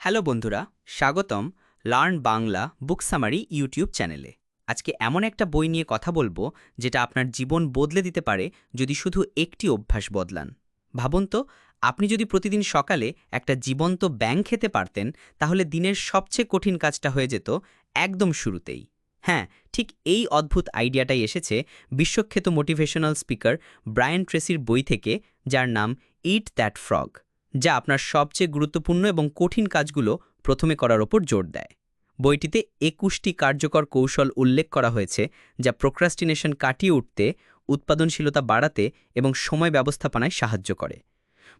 Hello বন্ধুরা, স্বাগতম learn Bangla book summary YouTube চ্যানেলে। আজকে এমন একটা বই নিয়ে কথা বলব, যেটা আপনার জীবন বদলে দিতে পারে যদি শুধু একটি অভ্যাস বদলান। ভাবুন তো, আপনি যদি প্রতিদিন সকালে একটা জীবন্ত ব্যাং খেতে পারতেন, তাহলে দিনের সবচেয়ে কঠিন কাজটা হয়ে যেত একদম শুরুতেই। হ্যাঁ ঠিক এই অদ্ভুত আইডিয়াটাই এসেছে বিশ্বখ্যাত মোটিভেশনাল স্পিকার ব্রায়ান ট্রেসির বই থেকে, যার নাম ইট দ্যাট ফ্রগ যা আপনার সবচেয়ে গুরুত্বপূর্ণ এবং কঠিন কাজগুলো প্রথমে করার ওপর জোর দেয়। বইটিতে একুশটি কার্যকর কৌশল উল্লেখ করা হয়েছে, যা প্রোক্রাস্টিনেশন কাটিয়ে উঠতে, উৎপাদনশীলতা বাড়াতে এবং সময় ব্যবস্থাপনায় সাহায্য করে।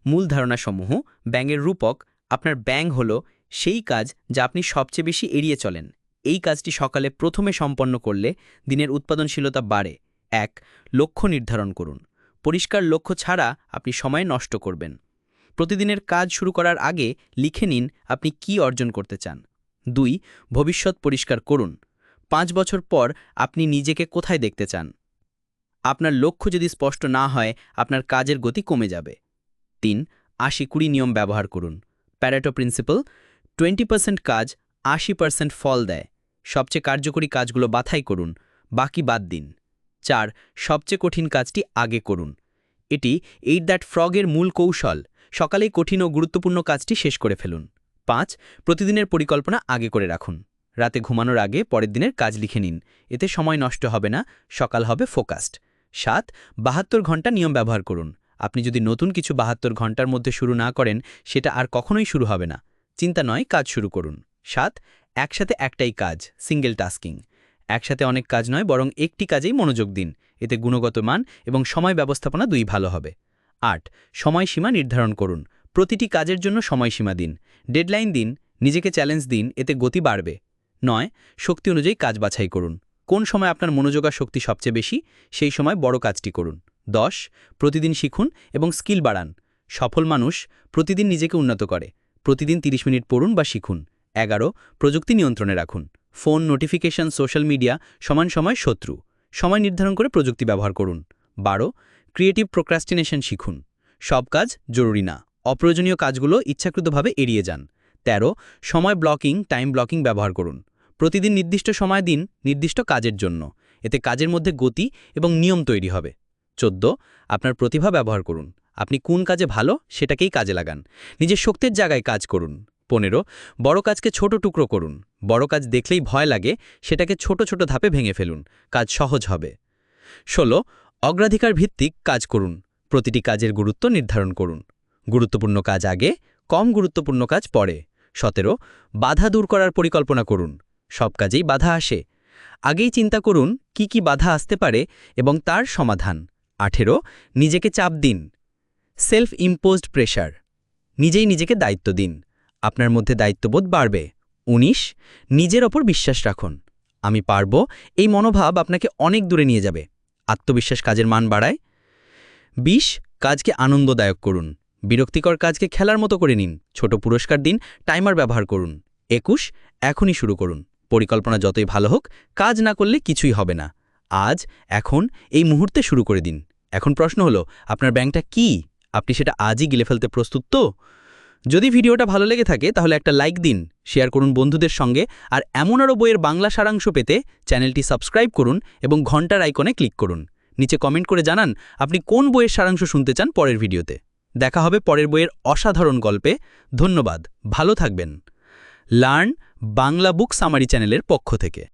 মূল ধারণাসমূহ, ব্যাঙের রূপক, আপনার ব্যাং হল সেই কাজ যা আপনি সবচেয়ে বেশি এড়িয়ে চলেন। এই কাজটি সকালে প্রথমে সম্পন্ন করলে দিনের উৎপাদনশীলতা বাড়ে। এক, লক্ষ্য নির্ধারণ করুন। পরিষ্কার লক্ষ্য ছাড়া আপনি সময় নষ্ট করবেন। প্রতিদিনের কাজ শুরু করার আগে লিখে নিন আপনি কি অর্জন করতে চান। দুই, ভবিষ্যৎ পরিষ্কার করুন। পাঁচ বছর পর আপনি নিজেকে কোথায় দেখতে চান। আপনার লক্ষ্য যদি স্পষ্ট না হয়, আপনার কাজের গতি কমে যাবে। তিন, আশি কুড়ি নিয়ম ব্যবহার করুন। প্যারেটো প্রিন্সিপাল, টোয়েন্টি পার্সেন্ট কাজ আশি পার্সেন্ট ফল দেয়। সবচেয়ে কার্যকরী কাজগুলো বাছাই করুন, বাকি বাদ দিন। চার, সবচেয়ে কঠিন কাজটি আগে করুন। এটি এইট দ্যাট ফ্রগের মূল কৌশল। সকালেই কঠিন ও গুরুত্বপূর্ণ কাজটি শেষ করে ফেলুন। পাঁচ, প্রতিদিনের পরিকল্পনা আগে করে রাখুন। রাতে ঘুমানোর আগে পরের দিনের কাজ লিখে নিন। এতে সময় নষ্ট হবে না, সকাল হবে ফোকাসড। সাত, বাহাত্তর ঘণ্টা নিয়ম ব্যবহার করুন। আপনি যদি নতুন কিছু বাহাত্তর ঘণ্টার মধ্যে শুরু না করেন, সেটা আর কখনোই শুরু হবে না। চিন্তা নয়, কাজ শুরু করুন। সাত, একসাথে একটাই কাজ, সিঙ্গেল টাস্কিং। একসাথে অনেক কাজ নয়, বরং একটি কাজেই মনোযোগ দিন। এতে গুণগত মান এবং সময় ব্যবস্থাপনা দুই ভালো হবে। আট, সময়সীমা নির্ধারণ করুন। প্রতিটি কাজের জন্য সময়সীমা দিন। ডেডলাইন দিন, নিজেকে চ্যালেঞ্জ দিন, এতে গতি বাড়বে। নয়, শক্তি অনুযায়ী কাজ বাছাই করুন। কোন সময় আপনার মনোযোগ আর শক্তি সবচেয়ে বেশি, সেই সময় বড় কাজটি করুন। দশ, প্রতিদিন শিখুন এবং স্কিল বাড়ান। সফল মানুষ প্রতিদিন নিজেকে উন্নত করে। প্রতিদিন ৩০ মিনিট পড়ুন বা শিখুন। এগারো, প্রযুক্তি নিয়ন্ত্রণে রাখুন। ফোন, নোটিফিকেশন, সোশ্যাল মিডিয়া সমান সময় শত্রু। সময় নির্ধারণ করে প্রযুক্তি ব্যবহার করুন। বারো ক্রিয়েটিভ প্রোক্রাস্টিনেশন শিখুন। সব কাজ জরুরি না। অপ্রয়োজনীয় কাজগুলো ইচ্ছাকৃতভাবে এড়িয়ে যান। ১৩ সময় ব্লকিং, টাইম ব্লকিং ব্যবহার করুন। প্রতিদিন নির্দিষ্ট সময় দিন নির্দিষ্ট কাজের জন্য। এতে কাজের মধ্যে গতি এবং নিয়ম তৈরি হবে। ১৪ আপনার প্রতিভা ব্যবহার করুন। আপনি কোন কাজে ভালো সেটাকেই কাজে লাগান। নিজের শক্তির জায়গায় কাজ করুন। পনেরো, বড় কাজকে ছোট টুকরো করুন। বড় কাজ দেখলেই ভয় লাগে, সেটাকে ছোট ছোট ধাপে ভেঙে ফেলুন। কাজ সহজ হবে। ষোলো অগ্রাধিকার ভিত্তিক কাজ করুন। প্রতিটি কাজের গুরুত্ব নির্ধারণ করুন। গুরুত্বপূর্ণ কাজ আগে, কম গুরুত্বপূর্ণ কাজ পরে। সতেরো, বাধা দূর করার পরিকল্পনা করুন। সব কাজেই বাধা আসে। আগেই চিন্তা করুন, কি কি বাধা আসতে পারে এবং তার সমাধান। আঠেরো, নিজেকে চাপ দিন। সেলফ ইম্পোজড প্রেশার নিজেই নিজেকে দায়িত্ব দিন। আপনার মধ্যে দায়িত্ববোধ বাড়বে। ১৯ নিজের ওপর বিশ্বাস রাখুন। আমি পারব, এই মনোভাব আপনাকে অনেক দূরে নিয়ে যাবে। আত্মবিশ্বাস কাজের মান বাড়ায়। ২০ কাজকে আনন্দদায়ক করুন। বিরক্তিকর কাজকে খেলার মতো করে নিন। ছোট পুরস্কার দিন, টাইমার ব্যবহার করুন। একুশ, এখনই শুরু করুন। পরিকল্পনা যতই ভালো হোক, কাজ না করলে কিছুই হবে না। আজ, এখন, এই মুহূর্তে শুরু করে দিন। এখন প্রশ্ন হলো, আপনার ব্যাংকটা কি? আপনি সেটা আজই গিলে ফেলতে প্রস্তুত তো? যদি ভিডিওটা ভালো লেগে থাকে, তাহলে একটা লাইক দিন, শেয়ার করুন বন্ধুদের সঙ্গে, আর এমন আরও বইয়ের বাংলা সারাংশ পেতে চ্যানেলটি সাবস্ক্রাইব করুন এবং ঘণ্টার আইকনে ক্লিক করুন। নিচে কমেন্ট করে জানান, আপনি কোন বইয়ের সারাংশ শুনতে চান পরের ভিডিওতে। দেখা হবে পরের বইয়ের অসাধারণ গল্পে। ধন্যবাদ, ভালো থাকবেন। লার্ন, বাংলা বুক সামারি চ্যানেলের পক্ষ থেকে।